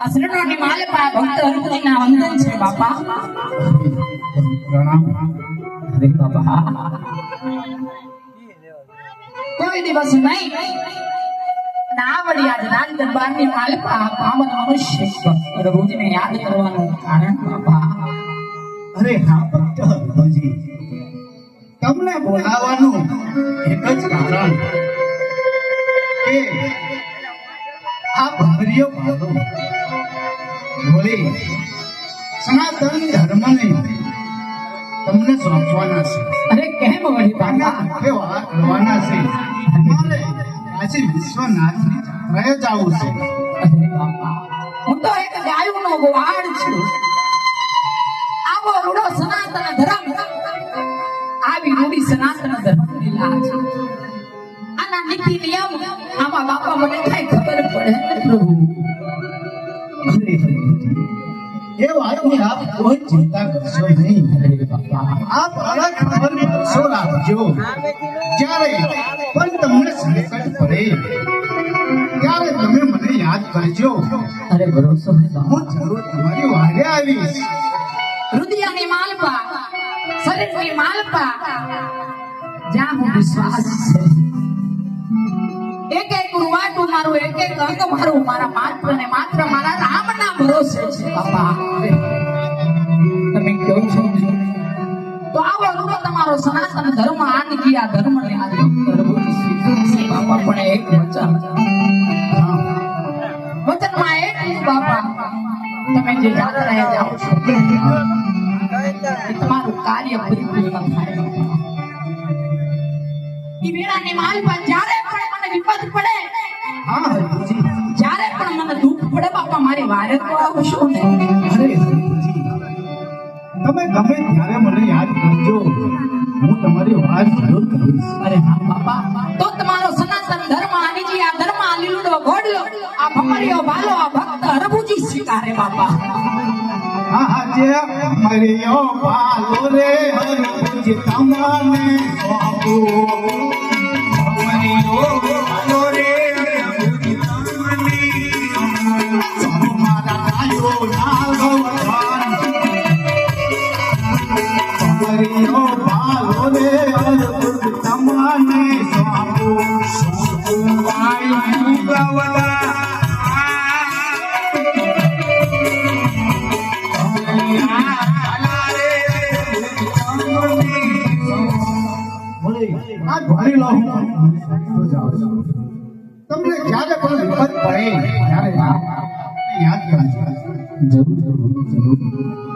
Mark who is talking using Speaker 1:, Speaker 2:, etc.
Speaker 1: અસરણોની માલપા ભક્ત હરિપતિના વંદન છે બાપા.
Speaker 2: પ્રણામ
Speaker 1: અરે બાપા. કોઈ દિવસ નહીં. અને આજ રાજ દરબારની માલપા પાવન મનુષ્ય પ્રભુજીને યાદ કરવાનું કારણ બાપા.
Speaker 2: અરે હા ભક્ત હરિભજી તમને બોલાવવાનું એક જ કારણ કે આ ભદ્રિય પાડો વળી સનાતન ધર્મને તમને સોંપવાના છે.
Speaker 1: અરે કેમ વળી બાપા
Speaker 2: મુખ્ય વાત કરવાના છે. મારે આજે વિશ્વનાથની યાત્રાએ જવું છે.
Speaker 1: અરે બાપા હું તો એક ગાયુનો ગોવાળ છું. આવો રૂડો સનાતન ધર્મ. આવી રૂડી સનાતન ધર્મ લીલા છે. આના નીતિ નિયમ આમાં બાપા મને કઈ ખબર પડે? પ્રભુ?
Speaker 2: હરે હરિભજી એ વાતની આપ કોઈ ચિંતા કરશો નહીં. આપ અલગ ખબર કરશો રાખજો જ્યારે પણ તમને સંકટ પડે ત્યારે તમે મને યાદ કરજો.
Speaker 1: અરે ભરોસો હું
Speaker 2: જરૂર તમારી વારે આવીશ.
Speaker 1: રુદિયાની માલપા શરીરની માલપા જ્યાં હું વિશ્વાસ છે. એક એક રૂવાટું મારું એક એક અંગ મારું મારા માત્ર ને માત્ર ભરોસે છે બાપા તમે કેવું છો તો આવો લોકો તમારો સનાતન ધર્મ આનગી આ ધર્મ ને આ બાપા પણ એક વચન વચનમાં એક બાપા તમે જે યાત્રાએ જાઓ છો તમારું કાર્ય પરિપૂર્ણ થાય ઈ વેળાની માલ પર જ્યારે પણ મને વિપત પડે,
Speaker 2: હા.
Speaker 1: મારી વારે તો
Speaker 2: અરે તમે ગમે ત્યારે મને યાદ કરજો. હું તમારી વાત જરૂર કરીશ
Speaker 1: અરે હા બાપા. તો તમારો સનાતન ધર્મ આનીજી આ ધર્મ આ લીલુડો ઘોડલો આ ભમરિયો ભાલો આ ભક્ત હરભુજી સ્વીકારે બાપા.
Speaker 2: આજે મરિયો ભાલો રે હરભુજી તમને સોંપું. મરિયો પાલો રે તમને. તમને જ્યારે પણ વિપત પડે ત્યારે યાદ કરજો
Speaker 1: જરૂર જરૂર જરૂર